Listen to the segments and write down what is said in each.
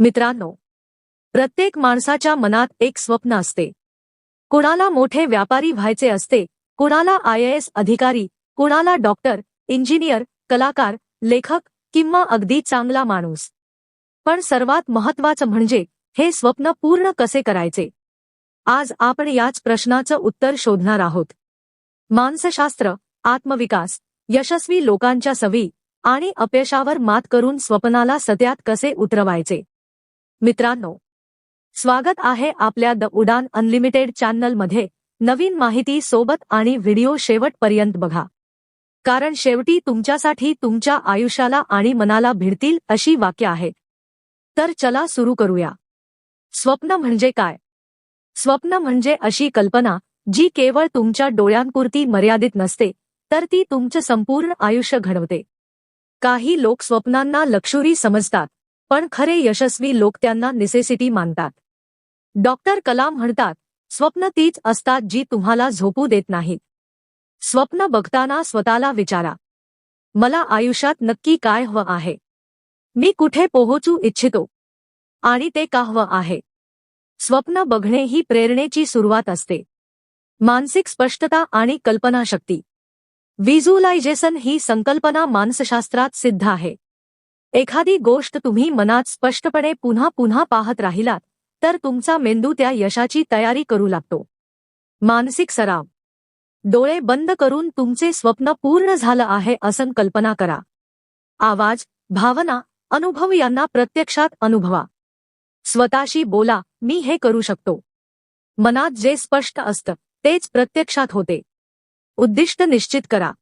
मित्रांनो प्रत्येक माणसाच्या मनात एक स्वप्न असते. कुणाला मोठे व्यापारी व्हायचे असते कुणाला आय अधिकारी कुणाला डॉक्टर इंजिनियर कलाकार लेखक किंवा अगदी चांगला माणूस. पण सर्वात महत्वाचं म्हणजे हे स्वप्न पूर्ण कसे करायचे? आज आपण याच प्रश्नाचं उत्तर शोधणार आहोत. मानसशास्त्र आत्मविकास यशस्वी लोकांच्या सवी आणि अपयशावर मात करून स्वप्नाला सत्यात कसे उतरवायचे? मित्रांनो स्वागत आहे आपल्या द उडान अनलिमिटेड चॅनलमध्ये. नवीन माहिती सोबत आणि व्हिडिओ शेवटपर्यंत बघा. कारण शेवटी तुमच्यासाठी तुमच्या आयुष्याला आणि मनाला भिडतील अशी वाक्य आहेत तर चला सुरू करूया. स्वप्न म्हणजे काय? स्वप्न म्हणजे अशी कल्पना जी केवळ तुमच्या डोळ्यांपुरती मर्यादित नसते तर ती तुमचं संपूर्ण आयुष्य घडवते. काही लोक स्वप्नांना लक्षुरी समजतात पण खरे यशस्वी लोक त्यांना निसेसिटी मानतात. डॉक्टर कलाम म्हणतात स्वप्न तीच असतात जी तुम्हाला झोपू देत नाहीत. स्वप्न बघताना स्वतःला विचारा. मला आयुष्यात नक्की काय हवं आहे? मी कुठे पोहोचू इच्छितो? आणि ते का हवं आहे? स्वप्न बघणे ही प्रेरणेची सुरुवात असते. मानसिक स्पष्टता आणि कल्पनाशक्ती. व्हिज्युलायझेशन ही संकल्पना मानसशास्त्रात सिद्ध आहे. एखादी गोष्ट तुम्ही मनात स्पष्टपणे पुन्हा पुन्हा पाहत राहिलात तर तुमचा मेंदू त्या यशाची तयारी करू लागतो. मानसिक सराव. डोळे बंद करून तुमचे स्वप्न पूर्ण झालं आहे असं कल्पना करा. आवाज भावना अनुभव यांना प्रत्यक्षात अनुभवा. स्वतःशी बोला मी हे करू शकतो. मनात जे स्पष्ट असतं तेच प्रत्यक्षात होते. उद्दिष्ट निश्चित करा.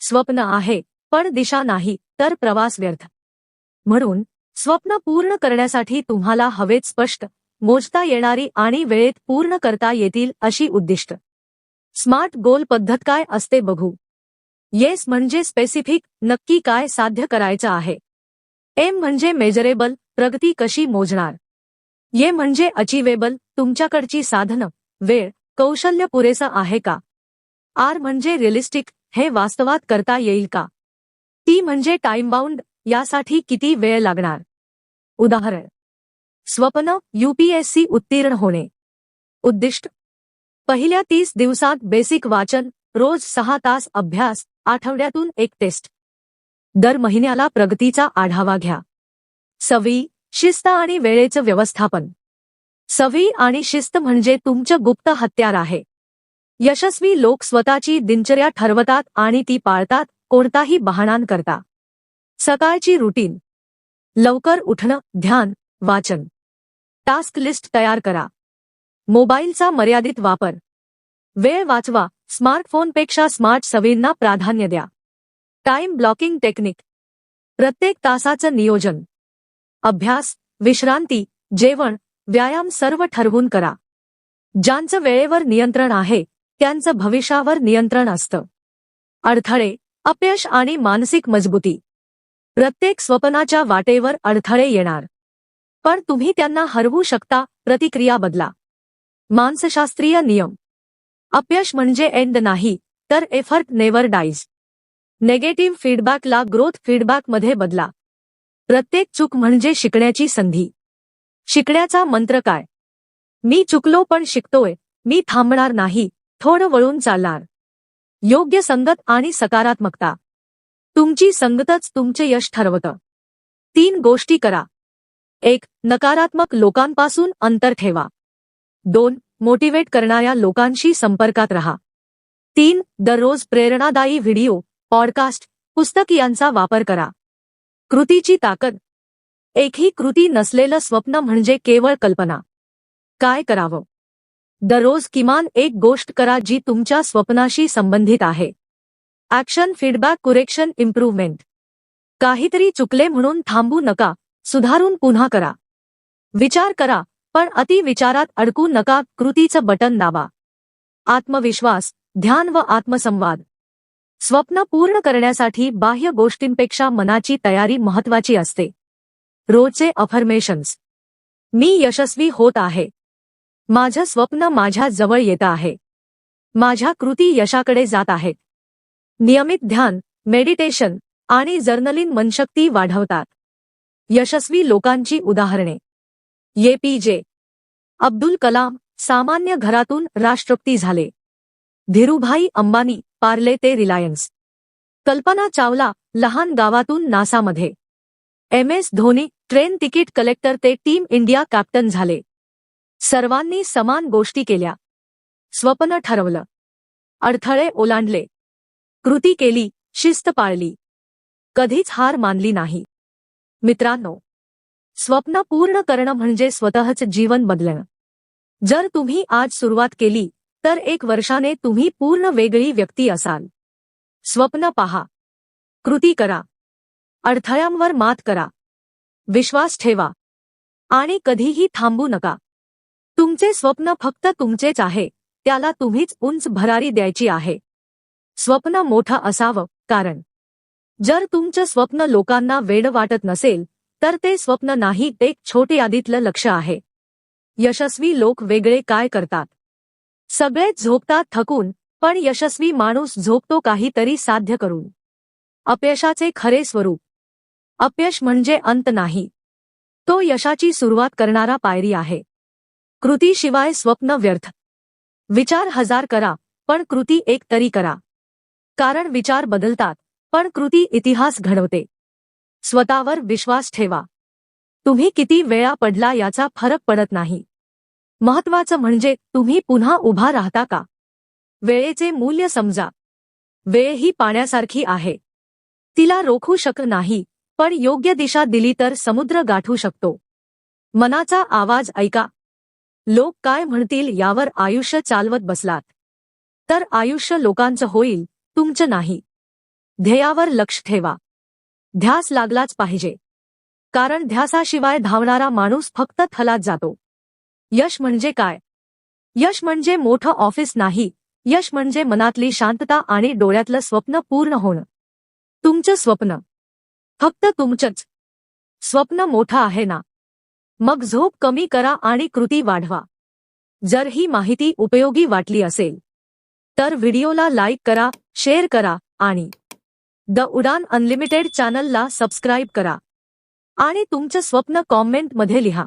स्वप्न आहे पण दिशा नाही तर प्रवास व्यर्थ. म्हणून स्वप्न पूर्ण करण्यासाठी तुम्हाला हवेत स्पष्ट मोजता येणारी आणि वेळेत पूर्ण करता येतील अशी उद्दिष्ट. स्मार्ट गोल पद्धत काय असते बघू. येस म्हणजे स्पेसिफिक नक्की काय साध्य करायचं आहे. एम म्हणजे मेजरेबल प्रगती कशी मोजणार. ये म्हणजे अचिवेबल तुमच्याकडची साधनं वेळ कौशल्य पुरेसं आहे का. आर म्हणजे रिअलिस्टिक हे वास्तवात करता येईल का. टी म्हणजे टाइमबाउंड यासाठी किती वेळ लागणार? उदाहरण स्वप्न यूपीएससी उत्तीर्ण होणे. उद्दिष्ट पहिल्या तीस दिवसात बेसिक वाचन रोज सहा तास अभ्यास आठवड्यातून एक टेस्ट दर महिन्याला प्रगतीचा आढावा घ्या. सवी शिस्त आणि वेळेचं व्यवस्थापन. सवी आणि शिस्त म्हणजे तुमचं गुप्त हत्यार आहे. यशस्वी लोक स्वतःची दिनचर्या ठरवतात आणि ती पाळतात कोणताही बहाणान करता. सकाळची रुटीन. लवकर उठणं ध्यान वाचन. टास्क लिस्ट तयार करा. मोबाईलचा मर्यादित वापर. वेळ वाचवा. स्मार्टफोनपेक्षा स्मार्ट सवींना प्राधान्य द्या. Time blocking technique. प्रत्येक तासाचं नियोजन. अभ्यास विश्रांती जेवण व्यायाम सर्व ठरवून करा. ज्यांचं वेळेवर नियंत्रण आहे त्यांचं भविष्यावर नियंत्रण असतं. अडथळे अपयश आणि मानसिक मजबूती. प्रत्येक स्वप्नाच्या वाटेवर अडथळे येणार. पण तुम्ही त्यांना हरवू शकता प्रतिक्रिया बदला. मानसशास्त्रीय नियम. अपयश म्हणजे एंड नाही तर एफर्ट नेवर डाईज नेगेटिव्ह फीडबॅकला ग्रोथ फीडबॅकमध्ये बदला. प्रत्येक चूक म्हणजे शिकण्याची संधी. शिकण्याचा मंत्र काय? मी चुकलो पण शिकतोय मी थांबणार नाही थोडं वळून चालणार. योग्य संगत आणि सकारात्मकता. तुमची संगतच तुमचे यश ठरवतं. तीन गोष्टी करा. एक नकारात्मक लोकांपासून अंतर ठेवा. दोन मोटिवेट करणाऱ्या लोकांशी संपर्कात रहा. तीन दररोज प्रेरणादायी व्हिडिओ पॉडकास्ट पुस्तक यांचा वापर करा. कृतीची ताकद. एकही कृती नसलेलं स्वप्न म्हणजे केवळ कल्पना. काय करावं? दररोज किमान एक गोष्ट करा जी तुमच्या स्वप्नाशी संबंधित आहे. ॲक्शन फीडबॅक कुरेक्शन इम्प्रूव्हमेंट काहीतरी चुकले म्हणून थांबू नका सुधारून पुन्हा करा. विचार करा पण अति विचारात अडकू नका कृतीचं बटन दाबा. आत्मविश्वास ध्यान व आत्मसंवाद. स्वप्न पूर्ण करण्यासाठी बाह्य गोष्टींपेक्षा मनाची तयारी महत्वाची असते. रोजचे अफर्मेशन्स मी यशस्वी होत आहे. माझं स्वप्न माझ्या जवळ येत आहे. माझ्या कृती यशाकडे जात आहेत नियमित ध्यान मेडिटेशन आणि जर्नलिंग मनशक्ती वाढवतात. यशस्वी लोकांची उदाहरणे. ये पी. जे. अब्दुल कलाम सामान्य घरातून राष्ट्रपती झाले. धीरूभाई अंबानी पार्ले ते रिलायन्स. कल्पना चावला लहान गावातून नासामध्ये. M. S. Dhoni train ticket collector ते टीम इंडिया कॅप्टन झाले. सर्वांनी समान गोष्टी केल्या. स्वप्न ठरवलं. अडथळे ओलांडले. कृती केली शिस्त पाळली. कधीच हार मानली नाही. मित्रांनो स्वप्न पूर्ण करणं म्हणजे स्वतःच जीवन बदलणं. जर तुम्ही आज सुरुवात केली तर एक वर्षाने तुम्ही पूर्ण वेगळी व्यक्ती असाल. स्वप्न पहा. कृती करा. अडथळ्यांवर मात करा. विश्वास ठेवा. आणि कधीही थांबू नका. तुमचे स्वप्न फक्त तुमचेच आहे त्याला तुम्हीच उंच भरारी द्यायची आहे. स्वप्न मोठं असावं कारण जर तुमचं स्वप्न लोकांना वेड वाटत नसेल तर ते स्वप्न नाही ते एक छोटे यादीतलं लक्ष आहे. यशस्वी लोक वेगळे काय करतात? सगळेच झोपतात थकून पण यशस्वी माणूस झोपतो काहीतरी साध्य करून. अपयशाचे खरे स्वरूप. अपयश म्हणजे अंत नाही. तो यशाची सुरुवात करणारा पायरी आहे. कृतीशिवाय स्वप्न व्यर्थ. विचार हजार करा पण कृती एक तरी करा. कारण विचार बदलतात पण कृती इतिहास घडवते. स्वतःवर विश्वास ठेवा. तुम्ही किती वेळा पडला याचा फरक पडत नाही. महत्वाचं म्हणजे तुम्ही पुन्हा उभा राहता का? वेळेचे मूल्य समजा. वेळ ही पाण्यासारखी आहे. तिला रोखू शक नाही पण योग्य दिशा दिली तर समुद्र गाठू शकतो. मनाचा आवाज ऐका. लोक काय म्हणतील यावर आयुष्य चालवत बसलात. तर आयुष्य लोकांचं होईल. तुमचं नाही. ध्येयावर लक्ष ठेवा. ध्यास लागलाच पाहिजे. कारण ध्यासाशिवाय धावणारा माणूस फक्त थलात जातो. यश म्हणजे काय? यश म्हणजे मोठं ऑफिस नाही. यश म्हणजे मनातली शांतता आणि डोळ्यातलं स्वप्न पूर्ण होणं. तुमचं स्वप्न. फक्त तुमचंच. स्वप्न मोठं आहे ना? मग झोप कमी करा आणि कृती वाढवा. जर ही माहिती उपयोगी वाटली असेल तर व्हिडिओला लाईक करा शेअर करा आणि द उडान अनलिमिटेड चॅनलला सबस्क्राईब करा. आणि तुमचं स्वप्न कॉमेंटमध्ये लिहा.